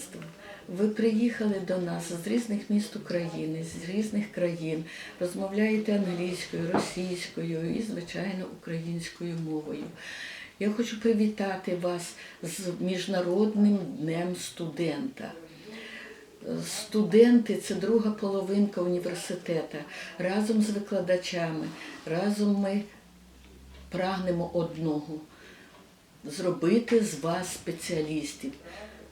студентство. Ви приїхали до нас з різних міст України, з різних країн, розмовляєте англійською, російською і, звичайно, українською мовою. Я хочу привітати вас з Міжнародним днем студента. Студенти це друга половинка університету. Разом з викладачами, разом ми прагнемо одного зробити з вас спеціалістів.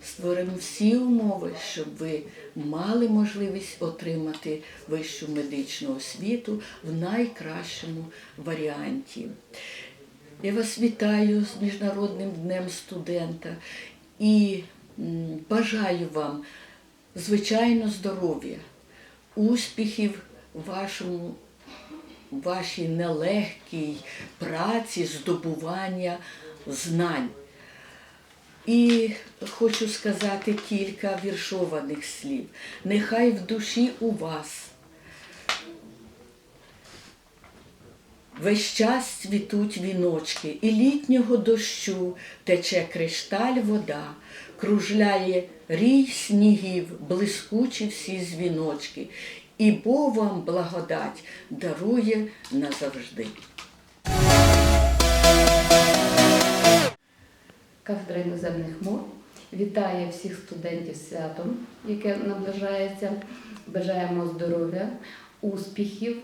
Створимо всі умови, щоб ви мали можливість отримати вищу медичну освіту в найкращому варіанті. Я вас вітаю з Міжнародним днем студента і бажаю вам звичайно здоров'я, успіхів в вашому вашій нелегкій праці здобування знань. І хочу сказати кілька віршованих слів. Нехай в душі у вас весь час цвітуть віночки, і літнього дощу тече кришталь вода, кружляє рій снігів, блискучі всі дзвіночки, і Бог вам благодать дарує назавжди. Кафедра іноземних мов вітає всіх студентів святом, яке наближається. Бажаємо здоров'я, успіхів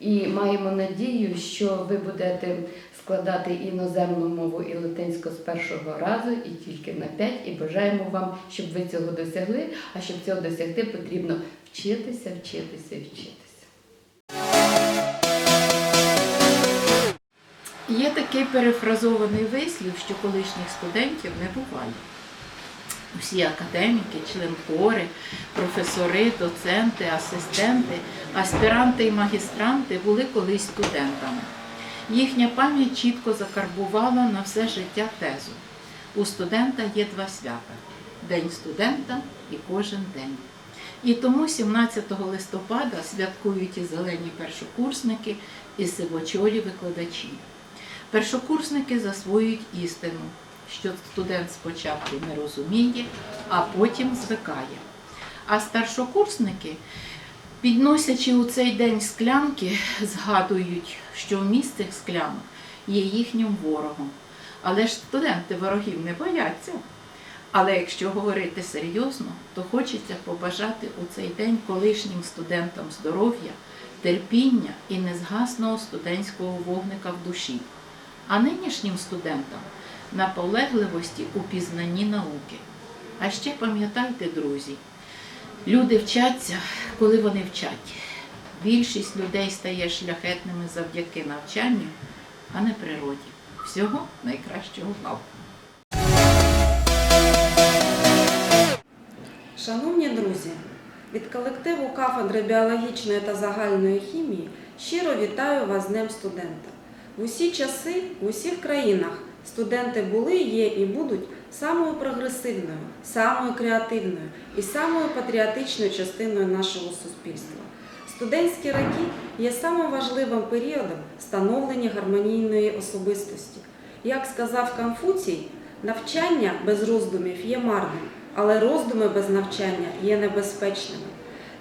і маємо надію, що ви будете складати іноземну мову і латинську з першого разу і тільки на п'ять. І бажаємо вам, щоб ви цього досягли. А щоб цього досягти, потрібно вчитися, вчитися вчитися. Є такий перефразований вислів, що колишніх студентів не буває. Всі академіки, член-кори, професори, доценти, асистенти, аспіранти і магістранти були колись студентами. Їхня пам'ять чітко закарбувала на все життя тезу. У студента є два свята День студента і кожен день. І тому 17 листопада святкують і зелені першокурсники, і сивочолі викладачі. Першокурсники засвоюють істину, що студент спочатку не розуміє, а потім звикає. А старшокурсники, підносячи у цей день склянки, згадують, що вміст цих склянок є їхнім ворогом. Але ж студенти ворогів не бояться. Але якщо говорити серйозно, то хочеться побажати у цей день колишнім студентам здоров'я, терпіння і незгасного студентського вогника в душі, а нинішнім студентам наполегливості у пізнанні науки. А ще пам'ятайте, друзі, люди вчаться, коли вони вчать. Більшість людей стає шляхетними завдяки навчанню, а не природі. Всього найкращого вам! Шановні друзі, від колективу кафедри біологічної та загальної хімії щиро вітаю вас з Днем студента. В усі часи, в усіх країнах студенти були, є і будуть самою прогресивною, самою креативною і самою патріотичною частиною нашого суспільства. Студентські роки є самим важливим періодом становлення гармонійної особистості. Як сказав Конфуцій, навчання без роздумів є марним, але роздуми без навчання є небезпечними.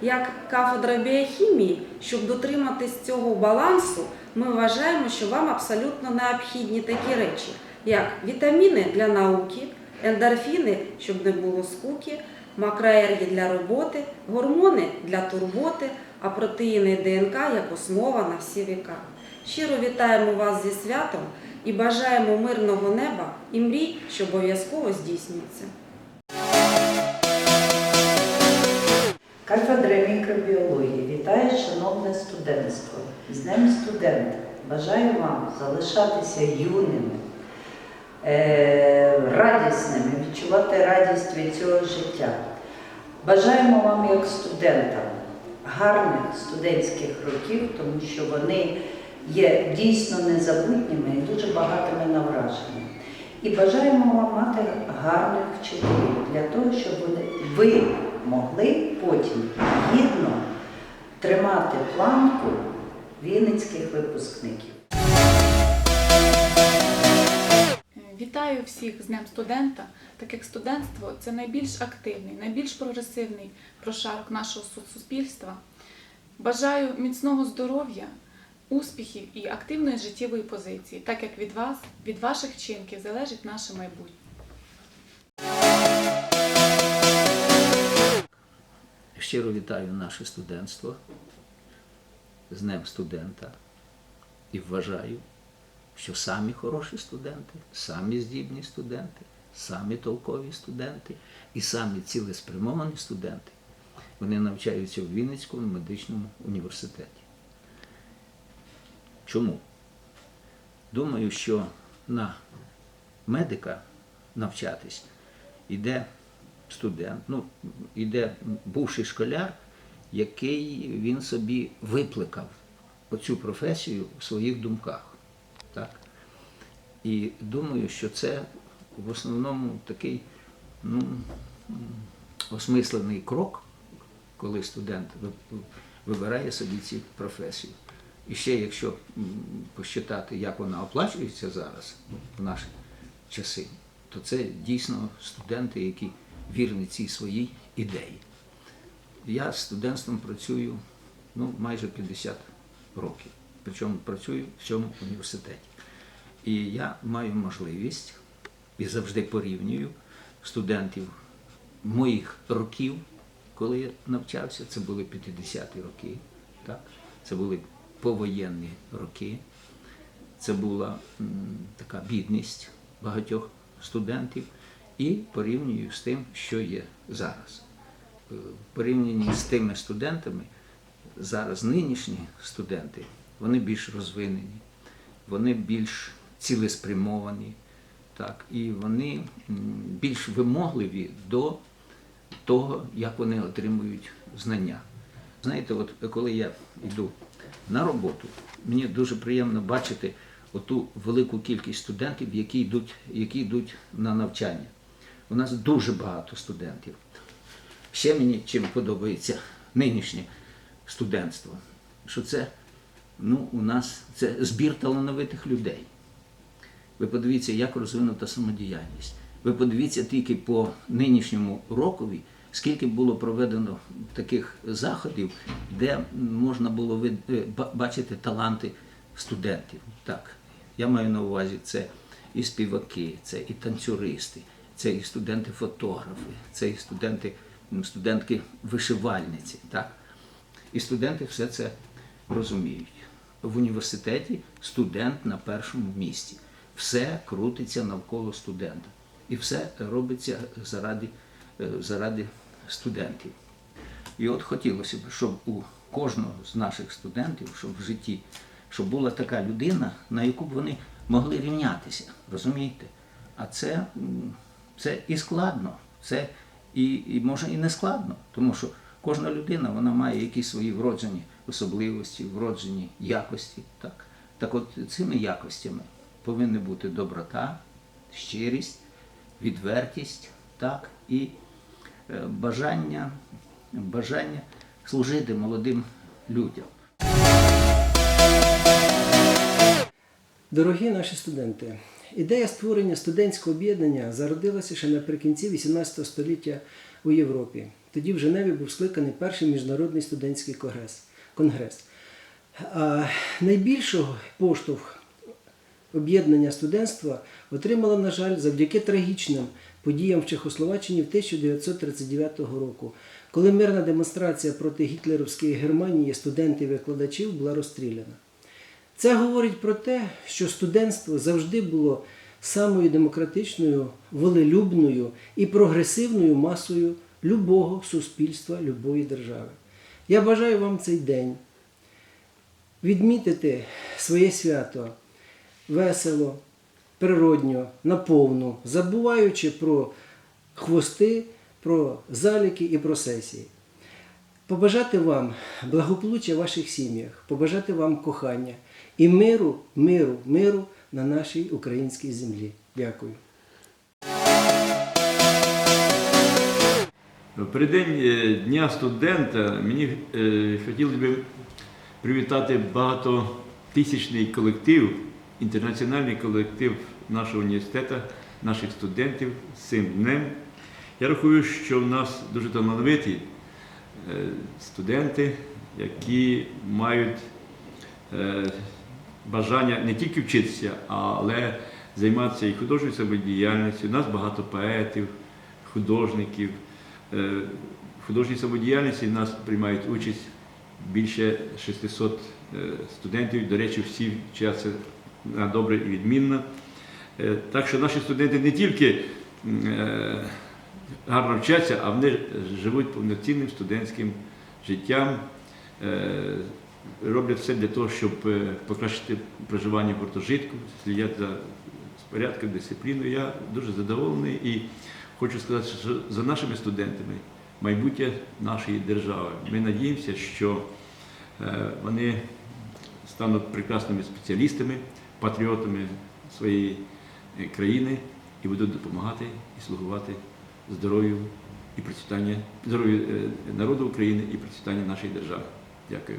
Як кафедра біохімії, щоб дотриматись цього балансу, ми вважаємо, що вам абсолютно необхідні такі речі, як вітаміни для науки, ендорфіни, щоб не було скуки, макроерги для роботи, гормони для турботи, а протеїни ДНК як основа на всі віка. Щиро вітаємо вас зі святом і бажаємо мирного неба і мрій, що обов'язково здійснюються. Кафедра мікробіології вітає шановне студентство з Днем студента. Бажаю вам залишатися юними, е, радісними, відчувати радість від цього життя. Бажаємо вам, як студентам, гарних студентських років, тому що вони є дійсно незабутніми і дуже багатими на враження. І бажаємо вам мати гарних вчителів для того, щоб вони, ви могли потім гідно тримати планку вінницьких випускників. Вітаю всіх з Днем студента, так як студентство це найбільш активний, найбільш прогресивний прошарок нашого су- суспільства. Бажаю міцного здоров'я, успіхів і активної життєвої позиції, так як від вас, від ваших вчинків залежить наше майбутнє. Щиро вітаю наше студентство з Днем студента і вважаю, що самі хороші студенти, самі здібні студенти, самі толкові студенти і самі цілеспрямовані студенти, вони навчаються в Вінницькому медичному університеті. Чому? Думаю, що на медика навчатись іде студент, ну, іде бувший школяр, який він собі викликав оцю професію в своїх думках. Так? І думаю, що це в основному такий ну, осмислений крок, коли студент вибирає собі цю професію. І ще якщо посчитати, як вона оплачується зараз в наші часи, то це дійсно студенти, які вірні цій своїй ідеї. Я з студентством працюю ну, майже 50 років, причому працюю в цьому університеті. І я маю можливість і завжди порівнюю студентів моїх років, коли я навчався, це були 50-ті роки, так? це були повоєнні роки, це була м, така бідність багатьох студентів, і порівнюю з тим, що є зараз. Е, В порівнянні з тими студентами, зараз нинішні студенти, вони більш розвинені, вони більш цілеспрямовані, так, і вони більш вимогливі до того, як вони отримують знання. Знаєте, от коли я йду на роботу, мені дуже приємно бачити оту велику кількість студентів, які йдуть, які йдуть на навчання. У нас дуже багато студентів. Ще мені чим подобається нинішнє студентство, що це ну, у нас це збір талановитих людей. Ви подивіться, як розвинута самодіяльність. Ви подивіться тільки по нинішньому рокові, скільки було проведено таких заходів, де можна було е, бачити таланти студентів. Так, я маю на увазі це і співаки, це і танцюристи, це і студенти-фотографи, це і студенти, студентки-вишивальниці. Так? І студенти все це розуміють. В університеті студент на першому місці. Все крутиться навколо студента. І все робиться заради, е, заради студентів. І от хотілося б, щоб у кожного з наших студентів, щоб в житті, щоб була така людина, на яку б вони могли рівнятися. Розумієте? А це, це і складно, це і, і може і не складно, тому що кожна людина вона має якісь свої вроджені особливості, вроджені якості. Так, так от цими якостями повинні бути доброта, щирість, відвертість, так, і е, бажання, бажання служити молодим людям. Дорогі наші студенти, ідея створення студентського об'єднання зародилася ще наприкінці XVIII століття у Європі. Тоді в Женеві був скликаний перший міжнародний студентський конгрес. конгрес. А найбільшого поштовх об'єднання студентства отримало, на жаль, завдяки трагічним подіям в Чехословаччині в 1939 року, коли мирна демонстрація проти гітлерівської Германії студентів-викладачів була розстріляна. Це говорить про те, що студентство завжди було самою демократичною, волелюбною і прогресивною масою любого суспільства, любої держави. Я бажаю вам цей день відмітити своє свято весело, природньо, наповну, забуваючи про хвости, про заліки і про сесії. Побажати вам благополуччя в ваших сім'ях, побажати вам кохання і миру, миру, миру на нашій українській землі. Дякую. В день е, Дня студента мені е, хотілося б привітати багатотисячний колектив, інтернаціональний колектив нашого університету, наших студентів з цим днем. Я рахую, що в нас дуже талановиті е, студенти, які мають бажання не тільки вчитися, але займатися і художньою самодіяльністю. У нас багато поетів, художників. Е, В художній самодіяльності в нас приймають участь більше 600 е, студентів. До речі, всі вчаться на добре і відмінно. Е, Так що наші студенти не тільки гарно вчаться, а вони живуть повноцінним студентським життям, роблять все для того, щоб е, покращити проживання в гуртожитку, слідять за порядком, дисципліною. Я дуже задоволений і хочу сказати, що за нашими студентами майбутнє нашої держави. Ми надіємося, що е, вони стануть прекрасними спеціалістами, патріотами своєї е, країни і будуть допомагати і слугувати здоров'ю і процвітання здоров'ю народу України і процвітання нашої держави. Дякую.